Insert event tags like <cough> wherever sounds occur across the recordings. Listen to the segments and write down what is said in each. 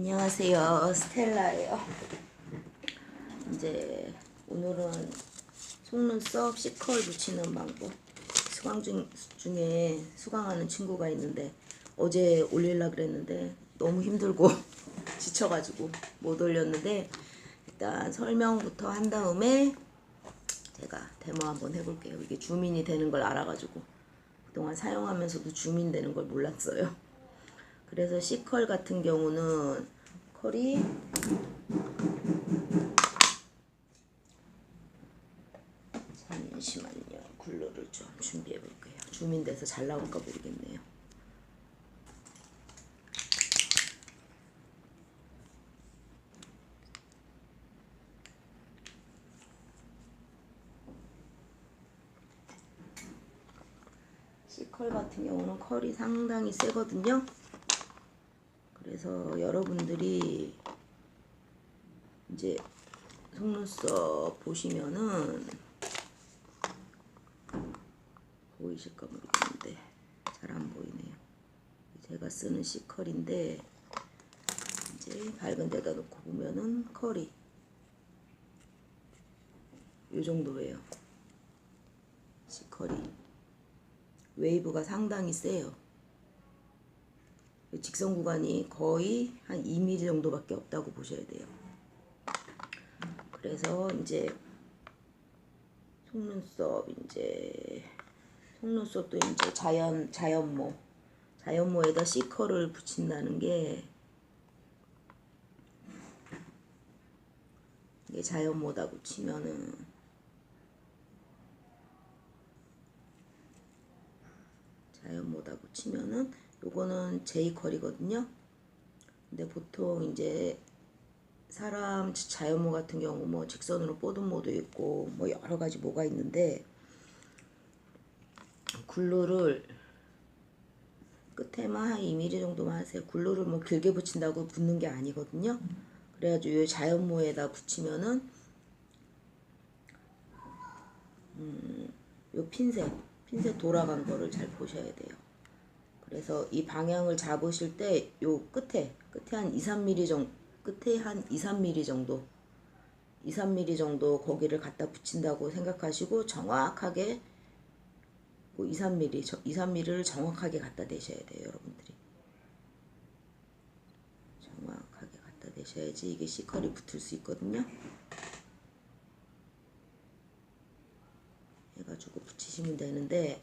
안녕하세요. 스텔라예요. 이제 오늘은 속눈썹 C컬 붙이는 방법. 수강 중, 중에 수강하는 친구가 있는데 어제 올리려 그랬는데 너무 힘들고 <laughs> 지쳐가지고 못 올렸는데 일단 설명부터 한 다음에 제가 데모 한번 해볼게요. 이게 주민이 되는 걸 알아가지고 그동안 사용하면서도 주민 되는 걸 몰랐어요. 그래서 C컬 같은 경우는 컬이 잠시만요. 글루를 좀 준비해 볼게요. 주민돼서 잘 나올까 모르겠네요. C컬 같은 경우는 컬이 상당히 세거든요. 그래서 여러분들이 이제 속눈썹 보시면은 보이실까 모르겠는데 잘 안 보이네요. 제가 쓰는 C컬인데 이제 밝은 데다 놓고 보면은 컬이 요 정도예요. C컬이 웨이브가 상당히 세요. 직선 구간이 거의 한 2mm 정도밖에 없다고 보셔야 돼요. 그래서 이제 속눈썹 이제 속눈썹도 이제 자연 자연모 자연모에다 C컬을 붙인다는 게 이게 자연모다 붙이면은 자연모다 붙이면은 요거는 제이컬이거든요. 근데 보통 이제 사람 자연모 같은 경우 뭐 직선으로 뻗은 모도 있고 뭐 여러 가지 모가 있는데 글루를 끝에만 한 2mm 정도만 하세요. 글루를 뭐 길게 붙인다고 붙는 게 아니거든요. 그래가지고 이 자연모에다 붙이면은 음, 요 핀셋 핀셋 돌아간 거를 잘 보셔야 돼요. 그래서 이 방향을 잡으실 때 요 끝에 끝에 한 2, 3mm 정도 끝에 한 2, 3mm 정도 2, 3mm 정도 거기를 갖다 붙인다고 생각하시고 정확하게 뭐 2, 3mm, 저- 2, 3mm를 정확하게 갖다 대셔야 돼요, 여러분들이. 정확하게 갖다 대셔야지 이게 C컬이 붙을 수 있거든요. 해가지고 붙이시면 되는데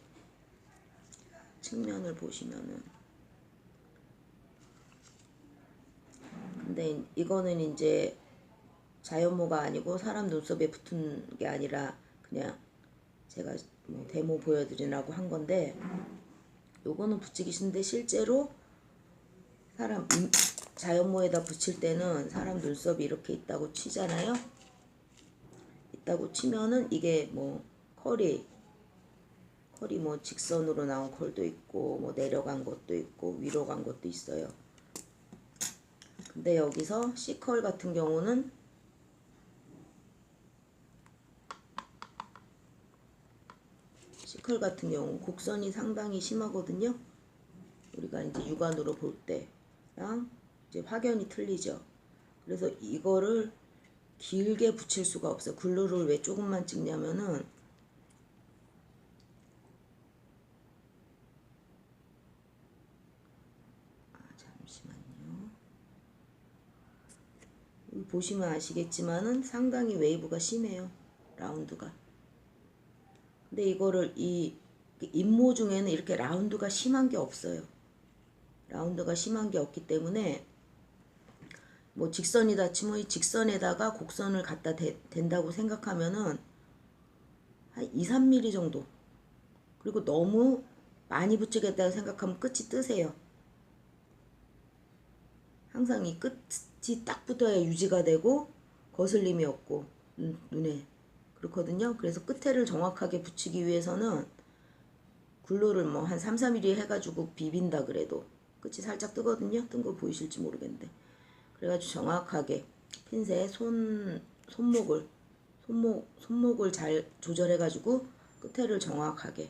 측면을 보시면은 근데 이거는 이제 자연모가 아니고 사람 눈썹에 붙은 게 아니라 그냥 제가 뭐 데모 보여드리라고 한 건데 요거는 붙이기 싫은데 실제로 사람 인- 자연모에다 붙일 때는 사람 눈썹이 이렇게 있다고 치잖아요. 있다고 치면은 이게 뭐 컬이 컬이 뭐 직선으로 나온 컬도 있고 뭐 내려간 것도 있고 위로 간 것도 있어요. 근데 여기서 C컬 같은 경우는 C컬 같은 경우 곡선이 상당히 심하거든요. 우리가 이제 육안으로 볼 때랑 이제 확연히 틀리죠. 그래서 이거를 길게 붙일 수가 없어요. 글루를 왜 조금만 찍냐면은 아, 잠시만요. 여기 보시면 아시겠지만은 상당히 웨이브가 심해요. 라운드가. 근데 이거를 이 임모 중에는 이렇게 라운드가 심한 게 없어요. 라운드가 심한 게 없기 때문에 뭐 직선이다 치면 이 직선에다가 곡선을 갖다 대, 댄다고 생각하면은 한 2, 3mm 정도. 그리고 너무 많이 붙이겠다고 생각하면 끝이 뜨세요. 항상 이 끝 이 딱 붙어야 유지가 되고 거슬림이 없고 눈, 눈에 그렇거든요. 그래서 끝에를 정확하게 붙이기 위해서는 글루를 뭐 한 3, 4mm 해가지고 비빈다 그래도 끝이 살짝 뜨거든요. 뜬 거 보이실지 모르겠는데 그래가지고 정확하게 핀셋 손 손목을 손목 손목을 잘 조절해가지고 끝에를 정확하게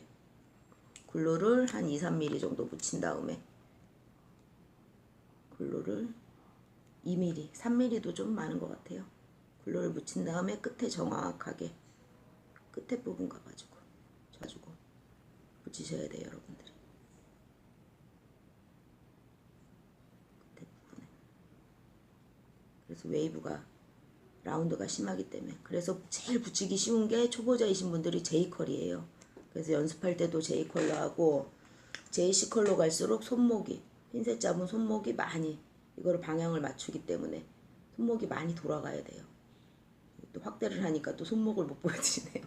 글루를 한 2, 3mm 정도 붙인 다음에 글루를 2mm, 3mm도 좀 많은 것 같아요. 글루를 묻힌 다음에 끝에 정확하게 끝에 부분 가가지고 줘가지고 붙이셔야 돼요, 여러분들이. 끝에 부분에. 그래서 웨이브가 라운드가 심하기 때문에 그래서 제일 붙이기 쉬운 게 초보자이신 분들이 제이컬이에요. 그래서 연습할 때도 제이컬로 하고 제이시 컬로 갈수록 손목이 핀셋 잡은 손목이 많이 이거를 방향을 맞추기 때문에 손목이 많이 돌아가야 돼요. 또 확대를 하니까 또 손목을 못 <laughs> 보여드리네요.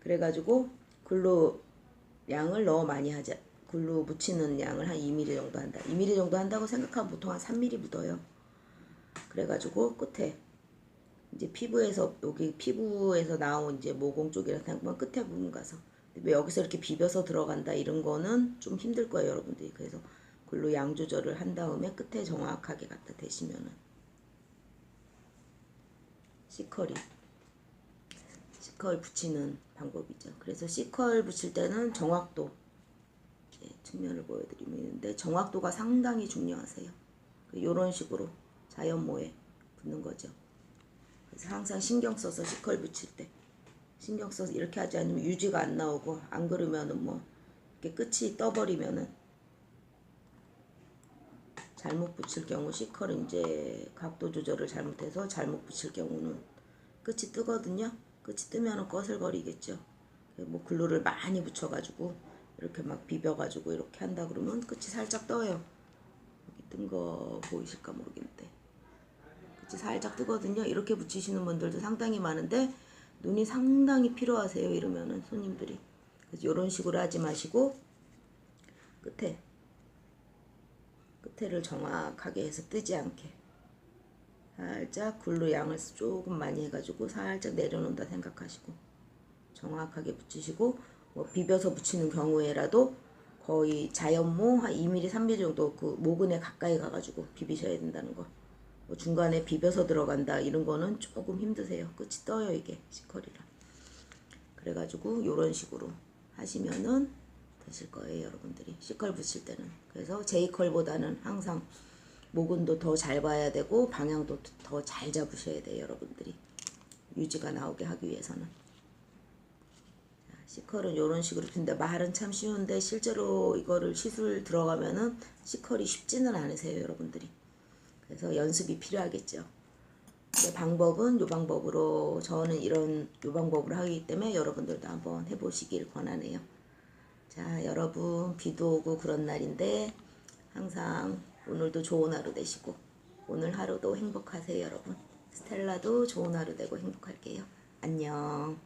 그래가지고 글로 양을 너무 많이 하자. 글로 묻히는 양을 한 2mm 정도 한다. 2mm 정도 한다고 생각하면 보통 한 3mm 묻어요. 그래가지고 끝에 이제 피부에서 여기 피부에서 나온 이제 모공 쪽이라 생각하면 끝에 부분 가서 왜 여기서 이렇게 비벼서 들어간다 이런 거는 좀 힘들 거예요 여러분들이 그래서 글로 양 조절을 한 다음에 끝에 정확하게 갖다 대시면은. C컬이. C컬 붙이는 방법이죠. 그래서 C컬 붙일 때는 정확도 예, 측면을 보여드리면 있는데 정확도가 상당히 중요하세요. 이런 식으로 자연모에 붙는 거죠. 그래서 항상 신경 써서 C컬 붙일 때. 신경 써서 이렇게 하지 않으면 유지가 안 나오고 안 그러면은 뭐 이렇게 끝이 떠버리면은 잘못 붙일 경우 C컬은 이제 각도 조절을 잘못해서 잘못 붙일 경우는 끝이 뜨거든요. 끝이 뜨면은 거슬거리겠죠. 뭐 글루를 많이 붙여가지고 이렇게 막 비벼가지고 이렇게 한다 그러면 끝이 살짝 떠요. 뜬 거 보이실까 모르겠는데 끝이 살짝 뜨거든요. 이렇게 붙이시는 분들도 상당히 많은데 눈이 상당히 필요하세요. 이러면은 손님들이 그래서 이런 식으로 하지 마시고 끝에 끝에를 정확하게 해서 뜨지 않게 살짝 굴로 양을 조금 많이 해가지고 살짝 내려놓는다 생각하시고 정확하게 붙이시고 뭐 비벼서 붙이는 경우에라도 거의 자연모 한 2mm, 3mm 정도 그 모근에 가까이 가가지고 비비셔야 된다는 거. 뭐 중간에 비벼서 들어간다 이런 거는 조금 힘드세요. 끝이 떠요 이게 시컬이라. 그래가지고 요런 식으로 하시면은 되실 거예요 여러분들이 시컬 붙일 때는. 그래서 제이컬보다는 항상 모근도 더 잘 봐야 되고 방향도 더 잘 잡으셔야 돼요 여러분들이. 유지가 나오게 하기 위해서는. 자, 시컬은 이런 식으로 근데 말은 참 쉬운데 실제로 이거를 시술 들어가면은 시컬이 쉽지는 않으세요 여러분들이. 그래서 연습이 필요하겠죠. 방법은 요 방법으로 저는 이런 요 방법으로 하기 때문에 여러분들도 한번 해보시길 권하네요. 자 여러분 비도 오고 그런 날인데 항상 오늘도 좋은 하루 되시고 오늘 하루도 행복하세요 여러분. 스텔라도 좋은 하루 되고 행복할게요. 안녕.